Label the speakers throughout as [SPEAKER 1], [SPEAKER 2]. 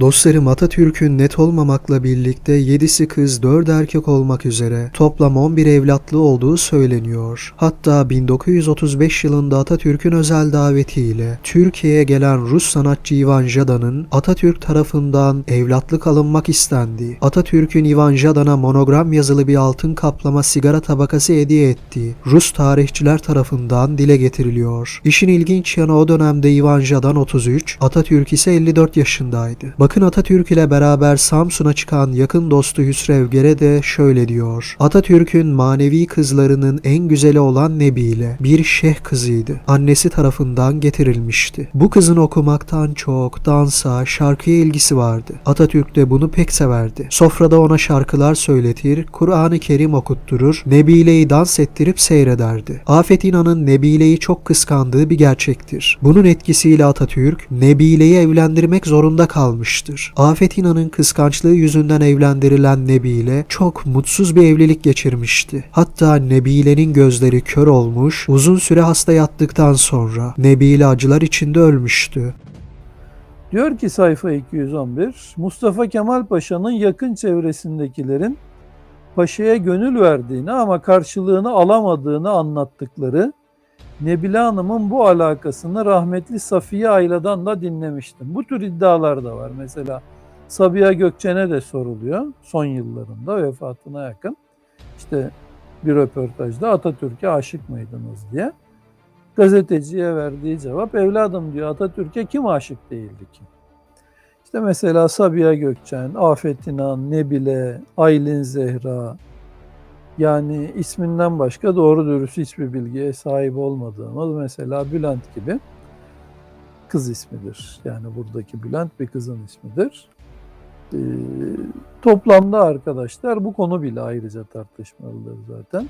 [SPEAKER 1] Dostlarım Atatürk'ün net olmamakla birlikte 7'si kız 4 erkek olmak üzere toplam 11 evlatlı olduğu söyleniyor. Hatta 1935 yılında Atatürk'ün özel davetiyle Türkiye'ye gelen Rus sanatçı Ivan Jada'nın Atatürk tarafından evlatlık alınmak istendiği, Atatürk'ün Ivan Jada'na monogram yazılı bir altın kaplama sigara tabakası hediye ettiği Rus tarihçiler tarafından dile getiriliyor. İşin ilginç yanı o dönemde Ivan Jadan 33, Atatürk ise 54 yaşındaydı. Bakın Atatürk ile beraber Samsun'a çıkan yakın dostu Hüsrev Gere de şöyle diyor. Atatürk'ün manevi kızlarının en güzeli olan Nebile bir şeyh kızıydı. Annesi tarafından getirilmişti. Bu kızın okumaktan çok dansa, şarkıya ilgisi vardı. Atatürk de bunu pek severdi. Sofrada ona şarkılar söyletir, Kur'an-ı Kerim okutturur, Nebile'yi dans ettirip seyrederdi. Afet İnan'ın Nebile'yi çok kıskandığı bir gerçektir. Bunun etkisiyle Atatürk Nebile'yi evlendirmek zorunda kalmıştır. Afet İnan'ın kıskançlığı yüzünden evlendirilen Nebile çok mutsuz bir evlilik geçirmişti. Hatta Nebile'nin gözleri kör olmuş, uzun süre hasta yattıktan sonra Nebile acılar içinde ölmüştü.
[SPEAKER 2] Diyor ki sayfa 211, Mustafa Kemal Paşa'nın yakın çevresindekilerin Paşa'ya gönül verdiğini ama karşılığını alamadığını anlattıkları Nebile Hanım'ın bu alakasını rahmetli Safiye Ayla'dan da dinlemiştim. Bu tür iddialar da var. Mesela Sabiha Gökçen'e de soruluyor son yıllarında vefatına yakın. İşte bir röportajda Atatürk'e aşık mıydınız diye. Gazeteciye verdiği cevap evladım diyor Atatürk'e kim aşık değildi ki? İşte mesela Sabiha Gökçen, Afet İnan, Nebile, Aylin Zehra, yani isminden başka doğru dürüst hiçbir bilgiye sahip olmadığımız mesela Bülent gibi kız ismidir. Yani buradaki Bülent bir kızın ismidir. Ee, toplamda arkadaşlar bu konu bile ayrıca tartışmalıdır zaten.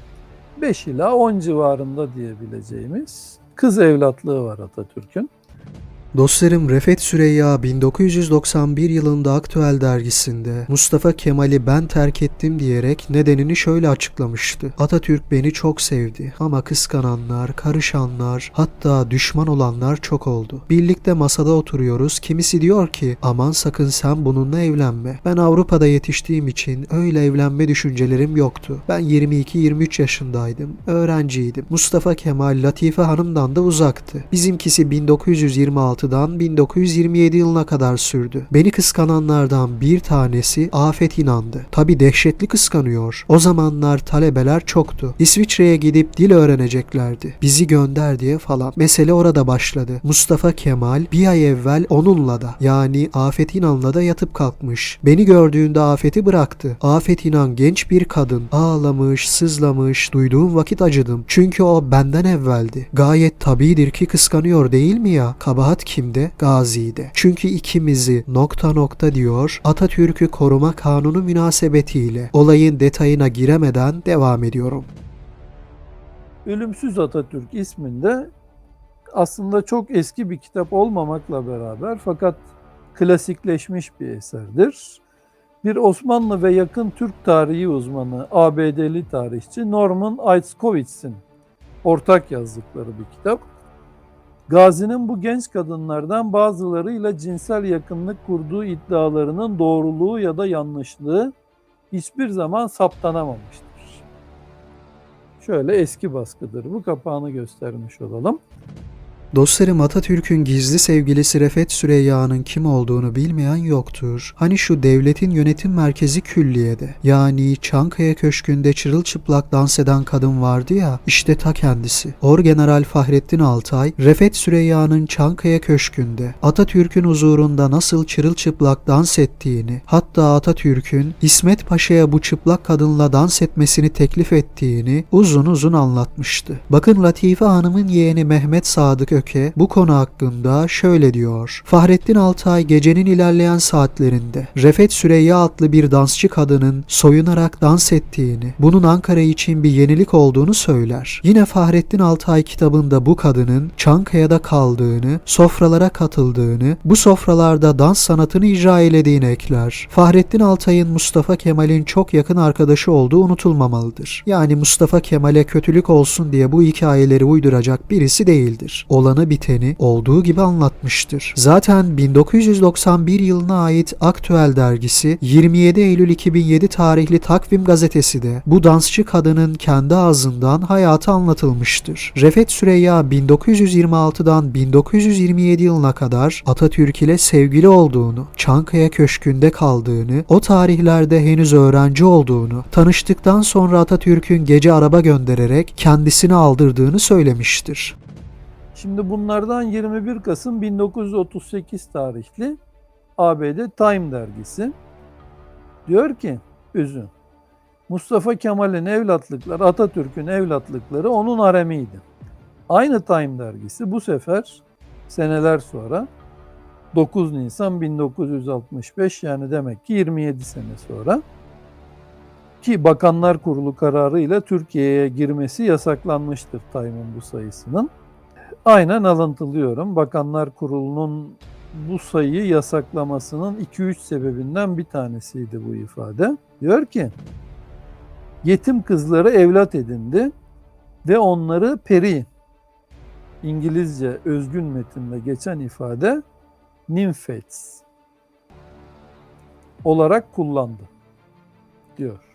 [SPEAKER 2] 5 ila 10 civarında diyebileceğimiz kız evlatlığı var Atatürk'ün.
[SPEAKER 1] Dostlarım Refet Süreyya 1991 yılında Aktüel dergisinde Mustafa Kemal'i ben terk ettim diyerek nedenini şöyle açıklamıştı. Atatürk beni çok sevdi ama kıskananlar, karışanlar hatta düşman olanlar çok oldu. Birlikte masada oturuyoruz kimisi diyor ki aman sakın sen bununla evlenme. Ben Avrupa'da yetiştiğim için öyle evlenme düşüncelerim yoktu. Ben 22-23 yaşındaydım. Öğrenciydim. Mustafa Kemal Latife Hanım'dan da uzaktı. Bizimkisi 1926 1926'dan 1927 yılına kadar sürdü. Beni kıskananlardan bir tanesi Afet İnan'dı. Tabi dehşetli kıskanıyor. O zamanlar talebeler çoktu. İsviçre'ye gidip dil öğreneceklerdi. Bizi gönder diye falan. Mesele orada başladı. Mustafa Kemal bir ay evvel onunla da yani Afet İnan'la da yatıp kalkmış. Beni gördüğünde Afet'i bıraktı. Afet İnan genç bir kadın. Ağlamış, sızlamış. Duyduğum vakit acıdım. Çünkü o benden evveldi. Gayet tabidir ki kıskanıyor değil mi ya? Kabahat kimde? Gazi'de. Çünkü ikimizi nokta nokta diyor Atatürk'ü koruma kanunu münasebetiyle olayın detayına giremeden devam ediyorum.
[SPEAKER 2] Ölümsüz Atatürk isminde aslında çok eski bir kitap olmamakla beraber fakat klasikleşmiş bir eserdir. Bir Osmanlı ve yakın Türk tarihi uzmanı, ABD'li tarihçi Norman Aitzkowitz'in ortak yazdıkları bir kitap. Gazi'nin bu genç kadınlardan bazılarıyla cinsel yakınlık kurduğu iddialarının doğruluğu ya da yanlışlığı hiçbir zaman saptanamamıştır. Şöyle eski baskıdır. Bu kapağını göstermiş olalım.
[SPEAKER 1] Dostlarım Atatürk'ün gizli sevgilisi Refet Süreyya'nın kim olduğunu bilmeyen yoktur. Hani şu devletin yönetim merkezi külliyede. Yani Çankaya Köşkü'nde çırılçıplak dans eden kadın vardı ya işte ta kendisi. Orgeneral Fahrettin Altay, Refet Süreyya'nın Çankaya Köşkü'nde Atatürk'ün huzurunda nasıl çırılçıplak dans ettiğini, hatta Atatürk'ün İsmet Paşa'ya bu çıplak kadınla dans etmesini teklif ettiğini uzun uzun anlatmıştı. Bakın Latife Hanım'ın yeğeni Mehmet Sadık Öke bu konu hakkında şöyle diyor. Fahrettin Altay gecenin ilerleyen saatlerinde Refet Süreyya adlı bir dansçı kadının soyunarak dans ettiğini, bunun Ankara için bir yenilik olduğunu söyler. Yine Fahrettin Altay kitabında bu kadının Çankaya'da kaldığını, sofralara katıldığını, bu sofralarda dans sanatını icra eylediğini ekler. Fahrettin Altay'ın Mustafa Kemal'in çok yakın arkadaşı olduğu unutulmamalıdır. Yani Mustafa Kemal'e kötülük olsun diye bu hikayeleri uyduracak birisi değildir. Olanı olanı biteni olduğu gibi anlatmıştır. Zaten 1991 yılına ait Aktüel dergisi 27 Eylül 2007 tarihli Takvim gazetesi de bu dansçı kadının kendi ağzından hayatı anlatılmıştır. Refet Süreyya 1926'dan 1927 yılına kadar Atatürk ile sevgili olduğunu, Çankaya Köşkü'nde kaldığını, o tarihlerde henüz öğrenci olduğunu, tanıştıktan sonra Atatürk'ün gece araba göndererek kendisini aldırdığını söylemiştir.
[SPEAKER 2] Şimdi bunlardan 21 Kasım 1938 tarihli ABD Time dergisi diyor ki üzün. Mustafa Kemal'in evlatlıkları, Atatürk'ün evlatlıkları onun haremiydi. Aynı Time dergisi bu sefer seneler sonra 9 Nisan 1965 yani demek ki 27 sene sonra ki Bakanlar Kurulu kararıyla Türkiye'ye girmesi yasaklanmıştır Time'ın bu sayısının. Aynen alıntılıyorum. Bakanlar Kurulu'nun bu sayıyı yasaklamasının 2-3 sebebinden bir tanesiydi bu ifade. Diyor ki, yetim kızları evlat edindi ve onları peri, İngilizce özgün metinde geçen ifade nymphets olarak kullandı diyor.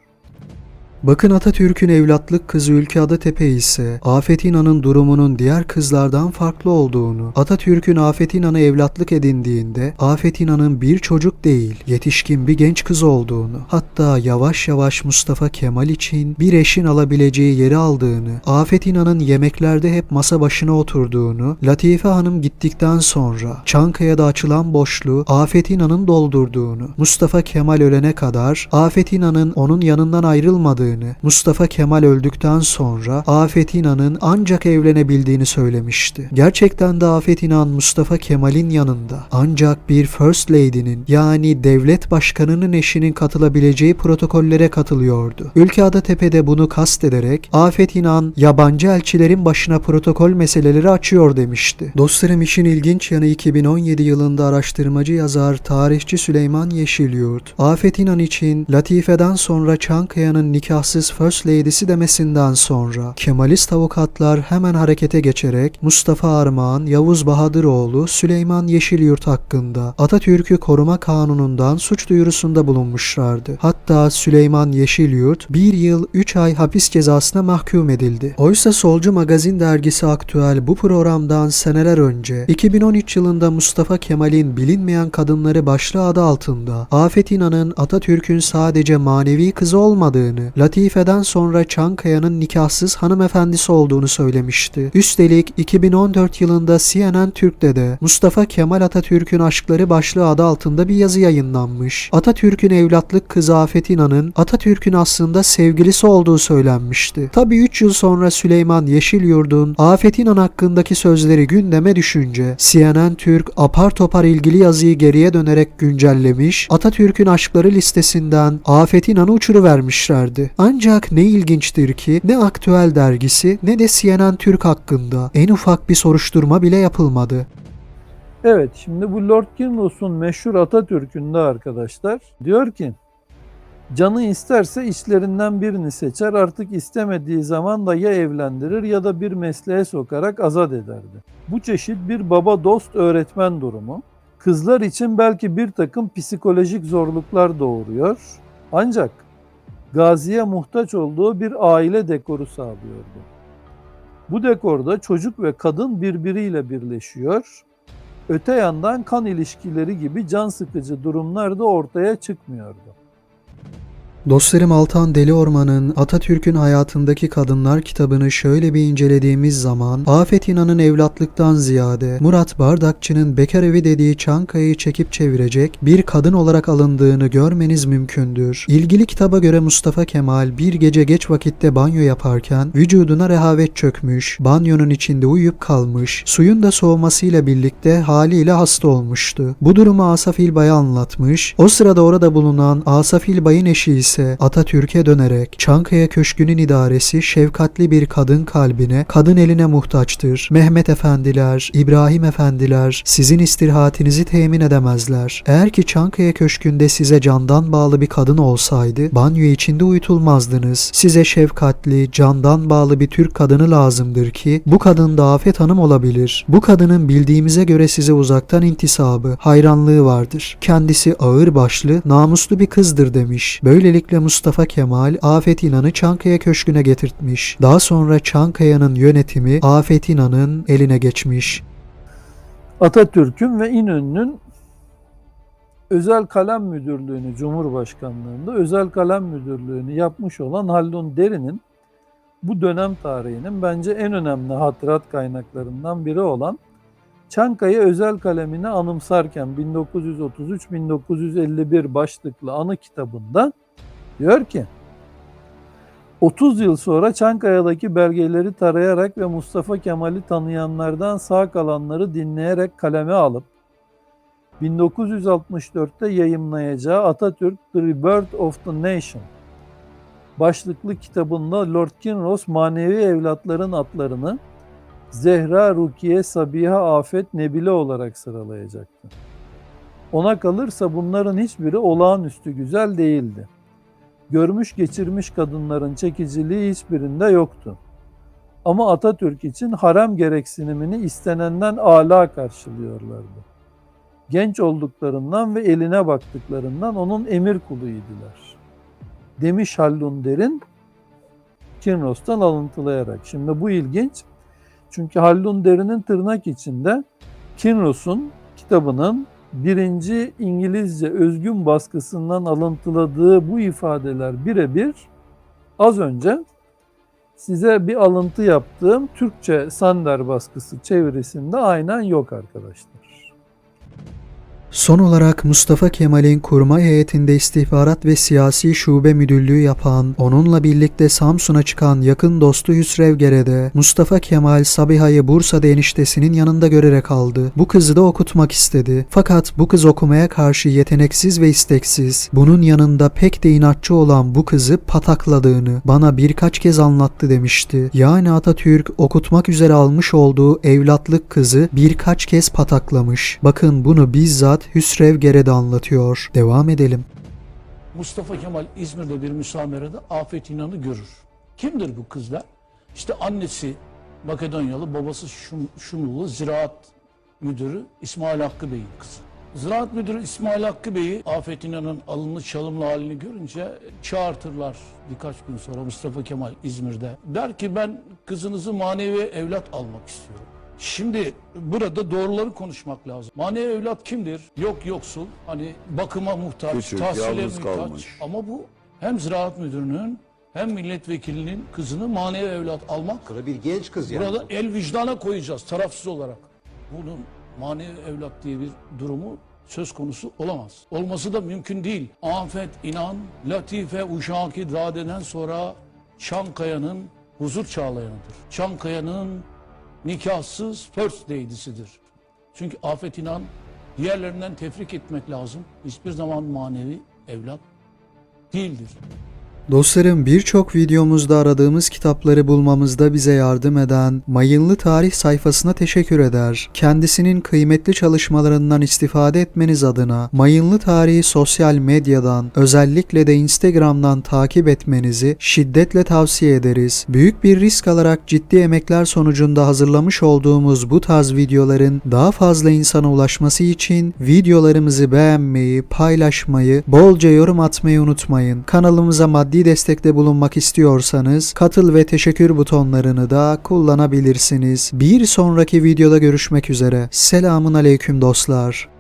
[SPEAKER 1] Bakın Atatürk'ün evlatlık kızı Ülke Adatepe ise Afet İnan'ın durumunun diğer kızlardan farklı olduğunu, Atatürk'ün Afet İnan'ı evlatlık edindiğinde Afet İnan'ın bir çocuk değil, yetişkin bir genç kız olduğunu, hatta yavaş yavaş Mustafa Kemal için bir eşin alabileceği yeri aldığını, Afet İnan'ın yemeklerde hep masa başına oturduğunu, Latife Hanım gittikten sonra Çankaya'da açılan boşluğu Afet İnan'ın doldurduğunu, Mustafa Kemal ölene kadar Afet İnan'ın onun yanından ayrılmadığını, Mustafa Kemal öldükten sonra Afet İnan'ın ancak evlenebildiğini söylemişti. Gerçekten de Afet İnan Mustafa Kemal'in yanında ancak bir First Lady'nin yani devlet başkanının eşinin katılabileceği protokollere katılıyordu. Ülke Adatepe'de bunu kastederek Afet İnan yabancı elçilerin başına protokol meseleleri açıyor demişti. Dostlarım işin ilginç yanı 2017 yılında araştırmacı yazar tarihçi Süleyman Yeşilyurt, Afet İnan için Latife'den sonra Çankaya'nın nikahsız First Lady'si demesinden sonra Kemalist avukatlar hemen harekete geçerek Mustafa Armağan, Yavuz Bahadıroğlu, Süleyman Yeşilyurt hakkında Atatürk'ü koruma kanunundan suç duyurusunda bulunmuşlardı. Hatta Süleyman Yeşilyurt bir yıl 3 ay hapis cezasına mahkum edildi. Oysa solcu magazin dergisi Aktüel bu programdan seneler önce 2013 yılında Mustafa Kemal'in bilinmeyen kadınları başlığı adı altında Afet İnan'ın Atatürk'ün sadece manevi kızı olmadığını, Latife'den sonra Çankaya'nın nikahsız hanımefendisi olduğunu söylemişti. Üstelik 2014 yılında CNN Türk'te de Mustafa Kemal Atatürk'ün aşkları başlığı adı altında bir yazı yayınlanmış. Atatürk'ün evlatlık kızı Afet İnan'ın Atatürk'ün aslında sevgilisi olduğu söylenmişti. Tabi 3 yıl sonra Süleyman Yeşilyurt'un Afet İnan hakkındaki sözleri gündeme düşünce CNN Türk apar topar ilgili yazıyı geriye dönerek güncellemiş, Atatürk'ün aşkları listesinden Afet İnan'ı uçuruvermişlerdi. Ancak ne ilginçtir ki ne Aktüel dergisi ne de CNN Türk hakkında en ufak bir soruşturma bile yapılmadı.
[SPEAKER 2] Evet şimdi bu Lord Kilnos'un meşhur Atatürk'ünde arkadaşlar diyor ki canı isterse içlerinden birini seçer artık istemediği zaman da ya evlendirir ya da bir mesleğe sokarak azat ederdi. Bu çeşit bir baba dost öğretmen durumu kızlar için belki bir takım psikolojik zorluklar doğuruyor ancak gaziye muhtaç olduğu bir aile dekoru sağlıyordu. Bu dekorda çocuk ve kadın birbiriyle birleşiyor Öte yandan kan ilişkileri gibi can sıkıcı durumlar da ortaya çıkmıyordu.
[SPEAKER 1] Dostlarım Altan Deli Orman'ın Atatürk'ün hayatındaki kadınlar kitabını şöyle bir incelediğimiz zaman Afet İnan'ın evlatlıktan ziyade Murat Bardakçı'nın bekar evi dediği Çankaya'yı çekip çevirecek bir kadın olarak alındığını görmeniz mümkündür. İlgili kitaba göre Mustafa Kemal bir gece geç vakitte banyo yaparken vücuduna rehavet çökmüş, banyonun içinde uyuyup kalmış, suyun da soğumasıyla birlikte haliyle hasta olmuştu. Bu durumu Asaf İlbay'a anlatmış. O sırada orada bulunan Asaf İlbay'ın eşi ise ise Atatürk'e dönerek Çankaya Köşkü'nün idaresi şefkatli bir kadın kalbine, kadın eline muhtaçtır. Mehmet efendiler, İbrahim efendiler sizin istirahatinizi temin edemezler. Eğer ki Çankaya Köşkü'nde size candan bağlı bir kadın olsaydı banyo içinde uyutulmazdınız. Size şefkatli, candan bağlı bir Türk kadını lazımdır ki bu kadın da Afet Hanım olabilir. Bu kadının bildiğimize göre size uzaktan intisabı, hayranlığı vardır. Kendisi ağır başlı, namuslu bir kızdır demiş. Böylelikle Mustafa Kemal Afet İnan'ı Çankaya Köşkü'ne getirtmiş. Daha sonra Çankaya'nın yönetimi Afet İnan'ın eline geçmiş.
[SPEAKER 2] Atatürk'ün ve İnönü'nün özel kalem müdürlüğünü Cumhurbaşkanlığında özel kalem müdürlüğünü yapmış olan Haldun Derin'in bu dönem tarihinin bence en önemli hatırat kaynaklarından biri olan Çankaya özel kalemini anımsarken 1933-1951 başlıklı anı kitabında diyor ki 30 yıl sonra Çankaya'daki belgeleri tarayarak ve Mustafa Kemal'i tanıyanlardan sağ kalanları dinleyerek kaleme alıp 1964'te yayımlayacağı Atatürk The Rebirth of the Nation başlıklı kitabında Lord Kinross manevi evlatların adlarını Zehra, Rukiye, Sabiha, Afet, Nebile olarak sıralayacaktı. Ona kalırsa bunların hiçbiri olağanüstü güzel değildi. Görmüş geçirmiş kadınların çekiciliği hiçbirinde yoktu. Ama Atatürk için harem gereksinimini istenenden âlâ karşılıyorlardı. Genç olduklarından ve eline baktıklarından onun emir kuluydular. Demiş Haldun Derin, Kinross'tan alıntılayarak. Şimdi bu ilginç. Çünkü Haldun Derin'in tırnak içinde Kinross'un kitabının birinci İngilizce özgün baskısından alıntıladığı bu ifadeler birebir az önce size bir alıntı yaptığım Türkçe Sander baskısı çevirisinde aynen yok arkadaşlar.
[SPEAKER 1] Son olarak Mustafa Kemal'in kurmay heyetinde istihbarat ve siyasi şube müdürlüğü yapan, onunla birlikte Samsun'a çıkan yakın dostu Hüsrev Gere'de Mustafa Kemal Sabiha'yı Bursa'da eniştesinin yanında görerek aldı. Bu kızı da okutmak istedi. Fakat bu kız okumaya karşı yeteneksiz ve isteksiz. Bunun yanında pek de inatçı olan bu kızı patakladığını bana birkaç kez anlattı demişti. Yani Atatürk okutmak üzere almış olduğu evlatlık kızı birkaç kez pataklamış. Bakın bunu bizzat Hüsrev Gere'de anlatıyor. Devam edelim.
[SPEAKER 3] Mustafa Kemal İzmir'de bir müsamerede Afet İnan'ı görür. Kimdir bu kızlar? İşte annesi Makedonyalı, babası Şum, Şumlu, ziraat müdürü İsmail Hakkı Bey'in kızı. Ziraat müdürü İsmail Hakkı Bey'i Afet İnan'ın alınlı çalımlı halini görünce çağırtırlar birkaç gün sonra Mustafa Kemal İzmir'de. Der ki ben kızınızı manevi evlat almak istiyorum. Şimdi burada doğruları konuşmak lazım. Manevi evlat kimdir? Yok yoksul, hani bakıma muhtaç,
[SPEAKER 4] Küçük,
[SPEAKER 3] tahsile muhtaç.
[SPEAKER 4] kalmış.
[SPEAKER 3] Ama bu hem ziraat müdürünün hem milletvekilinin kızını manevi evlat almak
[SPEAKER 5] Kıra bir genç kız yani.
[SPEAKER 3] Burada el vicdana koyacağız tarafsız olarak. Bunun manevi evlat diye bir durumu söz konusu olamaz. Olması da mümkün değil. Afet, inan, latife, uşaki dadeden sonra Çankaya'nın huzur çağlayanıdır. Çankaya'nın nikahsız first lady'sidir. Çünkü Afet inan diğerlerinden tefrik etmek lazım. Hiçbir zaman manevi evlat değildir.
[SPEAKER 1] Dostlarım birçok videomuzda aradığımız kitapları bulmamızda bize yardım eden Mayınlı Tarih sayfasına teşekkür eder. Kendisinin kıymetli çalışmalarından istifade etmeniz adına Mayınlı Tarihi sosyal medyadan özellikle de Instagram'dan takip etmenizi şiddetle tavsiye ederiz. Büyük bir risk alarak ciddi emekler sonucunda hazırlamış olduğumuz bu tarz videoların daha fazla insana ulaşması için videolarımızı beğenmeyi, paylaşmayı, bolca yorum atmayı unutmayın. Kanalımıza maddi destekte bulunmak istiyorsanız katıl ve teşekkür butonlarını da kullanabilirsiniz. Bir sonraki videoda görüşmek üzere. Selamun aleyküm dostlar.